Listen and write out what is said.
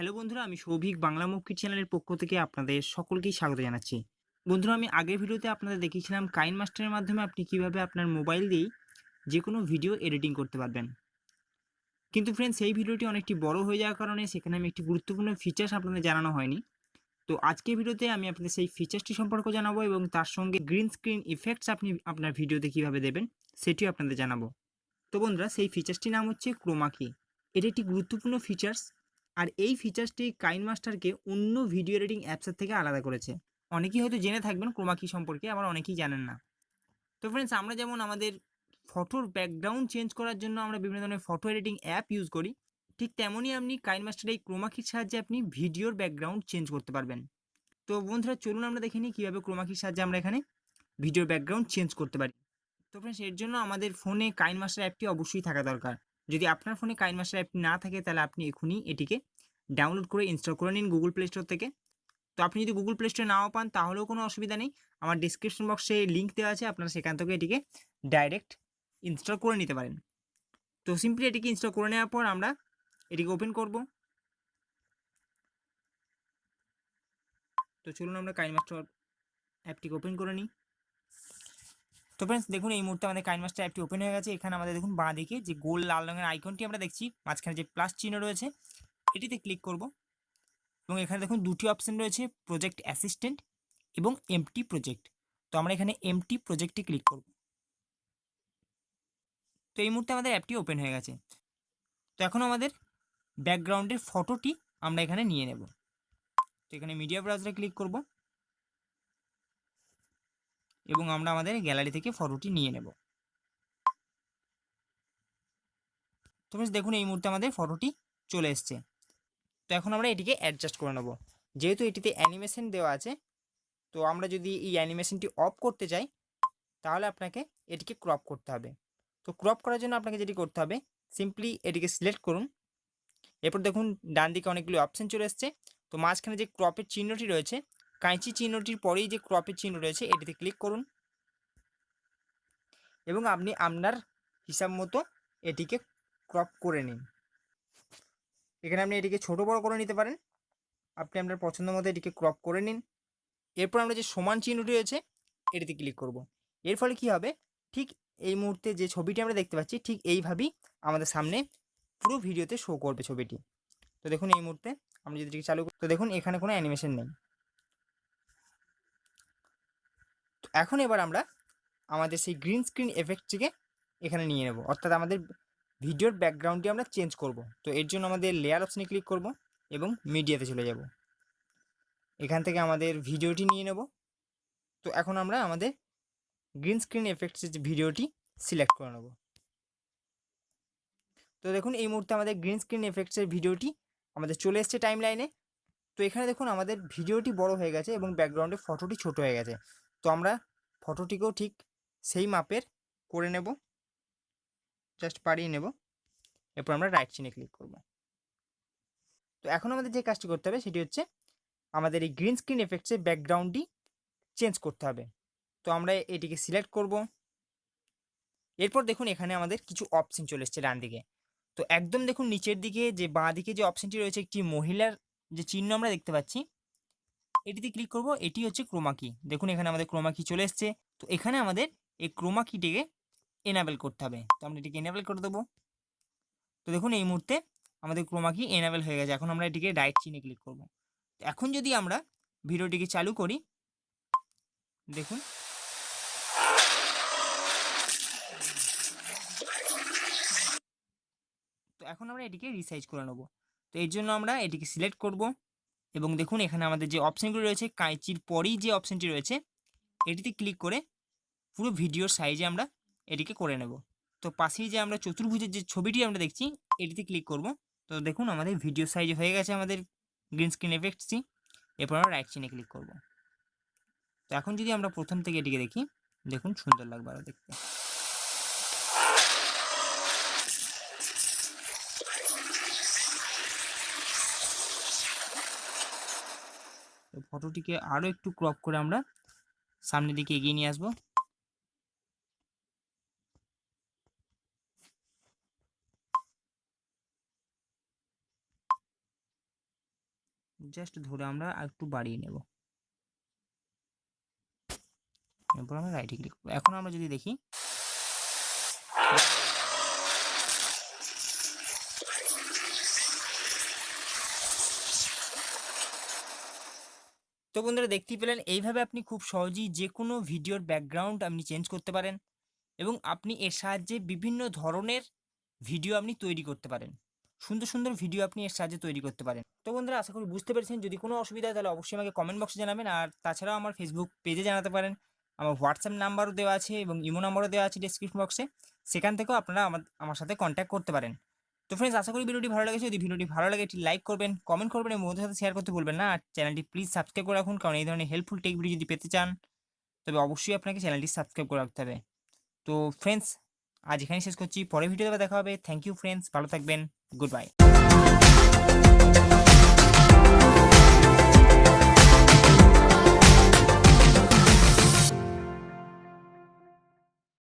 Hello বন্ধুরা, আমি সৌভিক বাংলা মুক্তি চ্যানেলের পক্ষ থেকে আপনাদের সকলকেই স্বাগত জানাচ্ছি। বন্ধুরা, আমি আগের ভিডিওতে আপনাদের দেখিয়েছিলাম কাইন মাস্টারের মাধ্যমে আপনি কীভাবে আপনার মোবাইল দিয়েই যে কোনো ভিডিও এডিটিং করতে পারবেন। কিন্তু ফ্রেন্ডস সেই ভিডিওটি অনেকটি বড় হয়ে যাওয়ার কারণে সেখানে আমি একটি গুরুত্বপূর্ণ ফিচার্স আপনাদের জানানো হয়নি। তো আজকের ভিডিওতে আমি আপনাদের সেই ফিচার্সটি সম্পর্কে জানাব এবং তার সঙ্গে গ্রিন স্ক্রিন ইফেক্টস আপনি আপনার ভিডিওতে কীভাবে দেবেন, সেটিও আপনাদের জানাব। তো বন্ধুরা, সেই ফিচার্সটির নাম হচ্ছে ক্রোমাকি এটি একটি গুরুত্বপূর্ণ ফিচার্স আর এই ফিচার্সটি কাইন মাস্টারকে অন্য ভিডিও এডিটিং অ্যাপসের থেকে আলাদা করেছে। অনেকেই হয়তো জেনে থাকবেন ক্রোমাকি সম্পর্কে, আবার অনেকেই জানেন না। তো ফ্রেন্ডস আমরা যেমন আমাদের ফটোর ব্যাকগ্রাউন্ড চেঞ্জ করার জন্য আমরা বিভিন্ন ধরনের ফটো এডিটিং অ্যাপ ইউজ করি, ঠিক তেমনই আপনি কাইন মাস্টার এই ক্রোমাকির সাহায্যে আপনি ভিডিওর ব্যাকগ্রাউন্ড চেঞ্জ করতে পারবেন। তো বন্ধুরা, চলুন আমরা দেখে নিই কীভাবে ক্রোমাকির সাহায্যে আমরা এখানে ভিডিওর ব্যাকগ্রাউন্ড চেঞ্জ করতে পারি। তো ফ্রেন্ডস এর জন্য আমাদের ফোনে কাইন মাস্টার অ্যাপটি অবশ্যই থাকা দরকার। যদি আপনার ফোনে কাইন মাস্টার অ্যাপটি না থাকে, তাহলে আপনি এখনই এটিকে ডাউনলোড করে ইনস্টল করে নিন গুগল প্লে স্টোর থেকে। তো আপনি যদি গুগল প্লে স্টোরে নাও পান, তাহলেও কোনো অসুবিধা নেই। আমার ডিসক্রিপশন বক্সে লিঙ্ক দেওয়া আছে, আপনারা সেখান থেকে এটিকে ডাইরেক্ট ইনস্টল করে নিতে পারেন। তো সিম্পলি এটিকে ইনস্টল করে নেওয়ার পর আমরা এটিকে ওপেন করব। তো চলুন আমরা কাইন মাস্টার অ্যাপটিকে ওপেন করে নিই। তো ফ্রেন্ডস দেখুন, এই মুহূর্তে আমাদের কাইন মাস্টার অ্যাপটি ওপেন হয়ে গেছে। এখানে আমাদের দেখুন বাঁ দিকে যে গোল লাল রঙের আইকনটি আমরা দেখছি, মাঝখানে যে প্লাস চিহ্ন রয়েছে, এটিতে ক্লিক করব। এবং এখানে দেখুন, দুটি অপশন রয়েছে প্রজেক্ট অ্যাসিস্ট্যান্ট এবং এমটি প্রজেক্ট তো আমরা এখানে এমটি প্রজেক্টে ক্লিক করব। তো এই মুহূর্তে আমাদের অ্যাপটি ওপেন হয়ে গেছে। তো এখন আমাদের ব্যাকগ্রাউন্ডের ফটোটি আমরা এখানে নিয়ে নেব। তো এখানে মিডিয়া ব্রাউজারে ক্লিক করব। এবং আমরা আমাদের গ্যালারি থেকে ফটোটি নিয়ে নেব। তো বেশ দেখুন এই মুহূর্তে আমাদের ফটোটি চলে এসছে। তো এখন আমরা এটিকে অ্যাডজাস্ট করে নেব। যেহেতু এটিতে অ্যানিমেশন দেওয়া আছে, তো আমরা যদি এই অ্যানিমেশনটি অফ করতে চাই, তাহলে আপনাকে এটিকে ক্রপ করতে হবে। তো ক্রপ করার জন্য আপনাকে যেটি করতে হবে সিম্পলি এটিকে সিলেক্ট করুন। এরপর দেখুন ডান দিকে অনেকগুলি অপশান চলে এসছে। তো মাঝখানে যে ক্রপের চিহ্নটি রয়েছে কাঁচি চিহ্নটির পরেই যে ক্রপের চিহ্ন রয়েছে, এটিতে ক্লিক করুন। এবং আপনি আপনার হিসাব মতো এটিকে ক্রপ করে নিন। এখানে আপনি এটিকে ছোট বড় করে নিতে পারেন। আপনি আপনার পছন্দ মতো এটিকে ক্রপ করে নিন। এরপর আমরা যে সমান চিহ্নটি রয়েছে, এটিতে ক্লিক করব। এর ফলে কি হবে? ঠিক এই মুহূর্তে যে ছবিটি আমরা দেখতে পাচ্ছি, ঠিক এইভাবেই আমাদের সামনে পুরো ভিডিওতে শো করবে ছবিটি। তো দেখুন এই মুহূর্তে আমরা যদি চালু করি, তো দেখুন এখানে কোনো অ্যানিমেশন নেই তো এখন এবার আমরা আমাদের সেই গ্রিন স্ক্রিন এফেক্টটিকে এখানে নিয়ে নেব। অর্থাৎ আমাদের ভিডিওর ব্যাকগ্রাউন্ডটি আমরা চেঞ্জ করব। তো এর জন্য আমাদের লেয়ার অপশানে ক্লিক করব এবং মিডিয়াতে চলে যাব। এখান থেকে আমাদের ভিডিওটি নিয়ে নেব। তো এখন আমরা আমাদের গ্রিন স্ক্রিন এফেক্টসের ভিডিওটি সিলেক্ট করে নেব। তো দেখুন, এই মুহূর্তে আমাদের গ্রিন স্ক্রিন এফেক্টসের ভিডিওটি আমাদের চলে এসছে টাইম লাইনে তো এখানে দেখুন, আমাদের ভিডিওটি বড় হয়ে গেছে এবং ব্যাকগ্রাউন্ডে ফটোটি ছোট হয়ে গেছে। তো আমরা ফটোটিকেও ঠিক সেই মাপের করে নেব। জাস্ট পাড়িয়ে নেব। এরপর আমরা রাইট চিনে ক্লিক করব। তো এখন আমাদের যে কাজটি করতে হবে সেটি হচ্ছে আমাদের এই গ্রিন স্ক্রিন এফেক্টসের ব্যাকগ্রাউন্ডটি চেঞ্জ করতে হবে। তো আমরা এটিকে সিলেক্ট করব। এরপর দেখুন এখানে আমাদের কিছু অপশন চলে এসছে ডান দিকে। তো একদম দেখুন নিচের দিকে যে বাঁ দিকে যে অপশনটি রয়েছে, একটি মহিলার যে চিহ্ন আমরা দেখতে পাচ্ছি এটিতে ক্লিক করব, এটি হচ্ছে ক্রোমাকি দেখুন, এখানে আমাদের ক্রোমাকি চলে এসছে। তো এখানে আমাদের এই ক্রোমাকিটিকে এনাবেল করতে হবে। তো আমরা এটিকে এনাবেল করে দেবো। তো দেখুন, এই মুহূর্তে আমাদের ক্রোমাকি এনাবেল হয়ে গেছে। এখন আমরা এটিকে রাইট চিনে ক্লিক করব। এখন যদি আমরা ভিডিওটিকে চালু করি, দেখুন। তো এখন আমরা এটিকে রিসাইজ করে নেব। তো এর জন্য আমরা এটিকে সিলেক্ট করব। এবং দেখুন এখানে আমাদের যে অপশানগুলো রয়েছে কাঁচির পরেই যে অপশানটি রয়েছে, এটিতে ক্লিক করে পুরো ভিডিওর সাইজে আমরা এটিকে করে নেব। তো পাশেই যে আমরা চতুর্ভুজের যে ছবিটি আমরা দেখছি, এটিতে ক্লিক করব। তো দেখুন আমাদের ভিডিও সাইজে হয়ে গেছে আমাদের গ্রিন স্ক্রিন এফেক্টসটি এরপর আমরা রাইট চিনে ক্লিক করব। তো এখন যদি আমরা প্রথম থেকে এটিকে দেখি, দেখুন সুন্দর লাগবে আরও দেখতে তো ফটোটিকে আরও একটু ক্রপ করে আমরা সামনের দিকে এগিয়ে নিয়ে আসব। জাস্ট ধরে আমরা একটু বাড়িয়ে নেব। এরপর আমরা রাইটে ক্লিক এখন আমরা যদি দেখি তো বন্ধুরা দেখতেই পেলেন, এইভাবে আপনি খুব সহজেই যে কোনো ভিডিওর ব্যাকগ্রাউন্ড আপনি চেঞ্জ করতে পারেন এবং আপনি এর সাহায্যে বিভিন্ন ধরনের ভিডিও আপনি তৈরি করতে পারেন। সুন্দর সুন্দর ভিডিও আপনি এর সাহায্যে তৈরি করতে পারেন। তো বন্ধুরা আশা করি বুঝতে পেরেছেন, যদি কোনো অসুবিধা হয় তাহলে অবশ্যই আমাকে কমেন্ট বক্সে জানাবেন আর তাছাড়াও আমার ফেসবুক পেজে জানাতে পারেন। আমার হোয়াটসঅ্যাপ নাম্বারও দেওয়া আছে এবং ইমো নাম্বারও দেওয়া আছে ডিসক্রিপশন বক্সে সেখান থেকেও আপনারা আমার আমার সাথে কন্ট্যাক্ট করতে পারেন। তো ফ্রেন্ডস আশা করি ভিডিওটি ভালো লেগেছে। যদি ভিডিওটি ভালো লাগে, একটি লাইক করবেন কমেন্ট করবেন, এবং বন্ধুদের সাথে শেয়ার করতে বলবেন না। আর চ্যানেলটি প্লিজ সাবস্ক্রাইব করে রাখুন, কারণ এই ধরনের হেল্পফুল টেক ভিডিও যদি পেতে চান, তবে অবশ্যই আপনাকে চ্যানেলটি সাবস্ক্রাইব করে রাখতে হবে। তো ফ্রেন্ডস আজ এখানেই শেষ করছি। পরের ভিডিওতে দেখা হবে। থ্যাংক ইউ ফ্রেন্ডস ভালো থাকবেন। Good bye